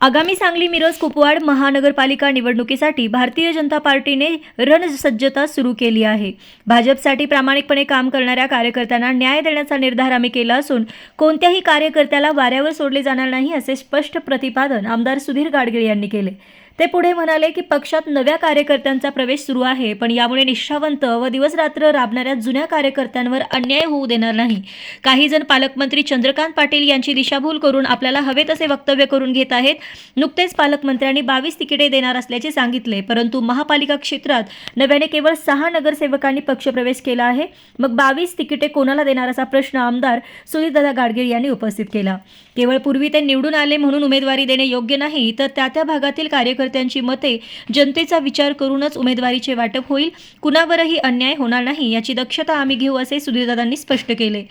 आगामी सांगली मिरज कुपवाड महानगरपालिका निवडणुकीसाठी भारतीय जनता पार्टीने रणसज्जता सुरू केली आहे. भाजपसाठी प्रामाणिकपणे काम करणाऱ्या कार्यकर्त्यांना न्याय देण्याचा निर्धार आम्ही केला असून कोणत्याही कार्यकर्त्याला वाऱ्यावर सोडले जाणार नाही असे स्पष्ट प्रतिपादन आमदार सुधीर गाडगीळ यांनी केले. ते पुढे म्हणाले की पक्षात नव्या कार्यकर्त्यांचा प्रवेश सुरू आहे पण यामुळे निष्ठावंत व दिवसरात्र राबणाऱ्या जुन्या कार्यकर्त्यांवर अन्याय होऊ देणार नाही. काही जण पालकमंत्री चंद्रकांत पाटील यांची दिशाभूल करून आपल्याला हवे तसे वक्तव्य करून घेत आहेत. नुकतेच पालकमंत्र्यांनी बावीस तिकिटे देणार असल्याचे सांगितले परंतु महापालिका क्षेत्रात नव्याने केवळ सहा नगरसेवकांनी पक्षप्रवेश केला आहे. मग बावीस तिकिटे कोणाला देणार असा प्रश्न आमदार सुधीरदादा गाडगीळ यांनी उपस्थित केला. केवळ पूर्वी ते निवडून आले म्हणून उमेदवारी देणे योग्य नाही तर त्या त्या भागातील कार्यकर्त्यांची मते जनतेचा विचार करूनच उमेदवारीचे वाटप होईल. कुणावरही अन्याय होणार नाही याची दक्षता आम्ही घेऊ असे सुधीरदादांनी स्पष्ट केले.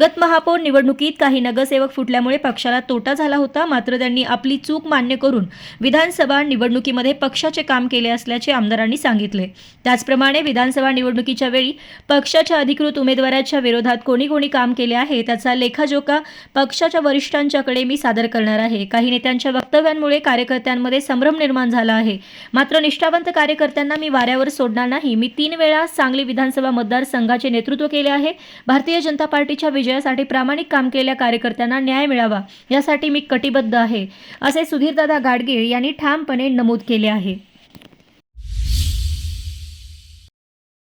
गत महापौर निवडणुकीत काही नगरसेवक फुटल्यामुळे पक्षाला तोटा झाला होता. मात्र त्यांनी आपली चूक मान्य करून विधानसभा निवडणुकीमध्ये पक्षाचे काम केले असल्याचे आमदारांनी सांगितले. त्याचप्रमाणे विधानसभा निवडणुकीच्या वेळी पक्षाच्या अधिकृत उमेदवाराच्या विरोधात कोणी कोणी काम केले आहे त्याचा लेखाजोखा पक्षाच्या वरिष्ठांच्याकडे मी सादर करणार आहे. काही नेत्यांच्या वक्तव्यांमुळे कार्यकर्त्यांमध्ये संभ्रम निर्माण झाला आहे. मात्र निष्ठावंत कार्यकर्त्यांना मी वाऱ्यावर सोडणार नाही. मी तीन वेळा सांगली विधानसभा मतदारसंघाचे नेतृत्व केले आहे. भारतीय जनता पार्टीच्या विजयासाठी प्रामाणिक काम केलेल्या कार्यकर्त्यांना न्याय मिळावा यासाठी मी कटिबद्ध आहे असे सुधीरदादा गाडगीळ यांनी ठामपणे नमूद केले आहे.